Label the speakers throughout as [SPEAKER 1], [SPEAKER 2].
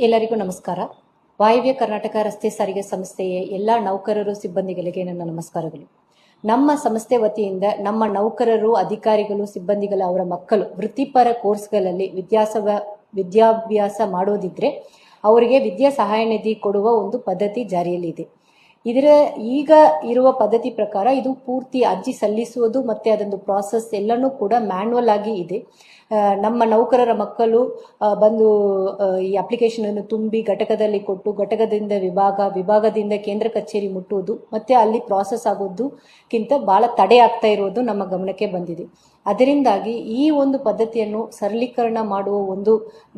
[SPEAKER 1] ಎಲ್ಲರಿಗೂ ನಮಸ್ಕಾರ. ವಾಯವ್ಯ ಕರ್ನಾಟಕ ರಸ್ತೆ ಸಾರಿಗೆ ಸಂಸ್ಥೆಯ ಎಲ್ಲ ನೌಕರರು ಸಿಬ್ಬಂದಿಗಳಿಗೆ ನನ್ನ ನಮಸ್ಕಾರಗಳು. ನಮ್ಮ ಸಂಸ್ಥೆ ವತಿಯಿಂದ ನಮ್ಮ ನೌಕರರು, ಅಧಿಕಾರಿಗಳು, ಸಿಬ್ಬಂದಿಗಳು ಅವರ ಮಕ್ಕಳು ವೃತ್ತಿಪರ ಕೋರ್ಸ್ಗಳಲ್ಲಿ ವಿದ್ಯಾಸವ, ವಿದ್ಯಾಭ್ಯಾಸ ಮಾಡೋದಿದ್ರೆ ಅವರಿಗೆ ವಿದ್ಯಾ ಸಹಾಯ ನಿಧಿ ಕೊಡುವ ಒಂದು ಪದ್ಧತಿ ಜಾರಿಯಲ್ಲಿದೆ. ಇದರ ಈಗ ಇರುವ ಪದ್ಧತಿ ಪ್ರಕಾರ ಇದು ಪೂರ್ತಿ ಅರ್ಜಿ ಸಲ್ಲಿಸುವುದು ಮತ್ತೆ ಅದೊಂದು ಪ್ರಾಸೆಸ್ ಎಲ್ಲನೂ ಕೂಡ ಮ್ಯಾನ್ಯಲ್ ಆಗಿ ಇದೆ. ನಮ್ಮ ನೌಕರರ ಮಕ್ಕಳು ಬಂದು ಈ ಅಪ್ಲಿಕೇಶನ್ ಅನ್ನು ತುಂಬಿ ಘಟಕದಲ್ಲಿ ಕೊಟ್ಟು ಘಟಕದಿಂದ ವಿಭಾಗ, ವಿಭಾಗದಿಂದ ಕೇಂದ್ರ ಕಚೇರಿ ಮುಟ್ಟುವುದು ಮತ್ತೆ ಅಲ್ಲಿ ಪ್ರಾಸೆಸ್ ಆಗೋದಕ್ಕಿಂತ ಬಹಳ ತಡೆ ಆಗ್ತಾ ಇರೋದು ನಮ್ಮ ಗಮನಕ್ಕೆ ಬಂದಿದೆ. ಅದರಿಂದಾಗಿ ಈ ಒಂದು ಪದ್ಧತಿಯನ್ನು ಸರಳೀಕರಣ ಮಾಡುವ ಒಂದು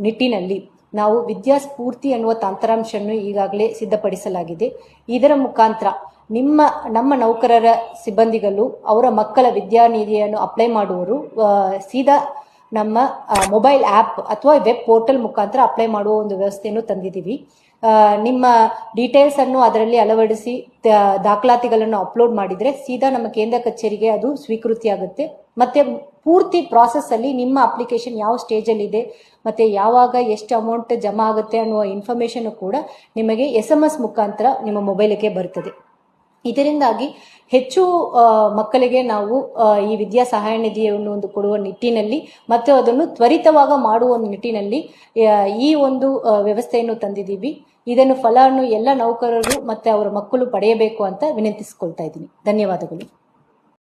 [SPEAKER 1] ನಿಟ್ಟಿನಲ್ಲಿ ನಾವು ವಿದ್ಯಾಸ್ಫೂರ್ತಿ ಅನ್ನುವ ತಂತ್ರಾಂಶವನ್ನು ಈಗಾಗಲೇ ಸಿದ್ಧಪಡಿಸಲಾಗಿದೆ. ಇದರ ಮುಖಾಂತರ ನಿಮ್ಮ, ನಮ್ಮ ನೌಕರರ ಸಿಬ್ಬಂದಿಗಳು ಅವರ ಮಕ್ಕಳ ವಿದ್ಯಾನಿಧಿಯನ್ನು ಅಪ್ಲೈ ಮಾಡುವರು ಸೀದಾ ನಮ್ಮ ಮೊಬೈಲ್ ಆ್ಯಪ್ ಅಥವಾ ವೆಬ್ ಪೋರ್ಟಲ್ ಮುಖಾಂತರ ಅಪ್ಲೈ ಮಾಡುವ ಒಂದು ವ್ಯವಸ್ಥೆಯನ್ನು ತಂದಿದ್ದೀವಿ. ನಿಮ್ಮ ಡೀಟೇಲ್ಸ್ ಅನ್ನು ಅದರಲ್ಲಿ ಅಳವಡಿಸಿ ದಾಖಲಾತಿಗಳನ್ನು ಅಪ್ಲೋಡ್ ಮಾಡಿದರೆ ಸೀದಾ ನಮ್ಮ ಕೇಂದ್ರ ಕಚೇರಿಗೆ ಅದು ಸ್ವೀಕೃತಿ ಆಗುತ್ತೆ ಮತ್ತೆ ಪೂರ್ತಿ ಪ್ರಾಸೆಸ್ ಅಲ್ಲಿ ನಿಮ್ಮ ಅಪ್ಲಿಕೇಶನ್ ಯಾವ ಸ್ಟೇಜಲ್ಲಿ ಇದೆ, ಮತ್ತೆ ಯಾವಾಗ ಎಷ್ಟು ಅಮೌಂಟ್ ಜಮಾ ಆಗುತ್ತೆ ಅನ್ನುವ ಇನ್ಫಾರ್ಮೇಶನ್ ಕೂಡ ನಿಮಗೆ ಎಸ್ ಎಂ ಎಸ್ ಮುಖಾಂತರ ನಿಮ್ಮ ಮೊಬೈಲಿಗೆ ಬರ್ತದೆ. ಇದರಿಂದಾಗಿ ಹೆಚ್ಚು ಮಕ್ಕಳಿಗೆ ನಾವು ಈ ವಿದ್ಯಾ ಸಹಾಯ ನಿಧಿಯನ್ನು ಒಂದು ಕೊಡುವ ನಿಟ್ಟಿನಲ್ಲಿ ಮತ್ತು ಅದನ್ನು ತ್ವರಿತವಾಗ ಮಾಡುವ ನಿಟ್ಟಿನಲ್ಲಿ ಈ ಒಂದು ವ್ಯವಸ್ಥೆಯನ್ನು ತಂದಿದ್ದೀವಿ. ಇದನ್ನು ಫಲವನ್ನು ಎಲ್ಲ ನೌಕರರು ಮತ್ತು ಅವರ ಮಕ್ಕಳು ಪಡೆಯಬೇಕು ಅಂತ ವಿನಂತಿಸಿಕೊಳ್ತಾ ಇದ್ದೀನಿ. ಧನ್ಯವಾದಗಳು.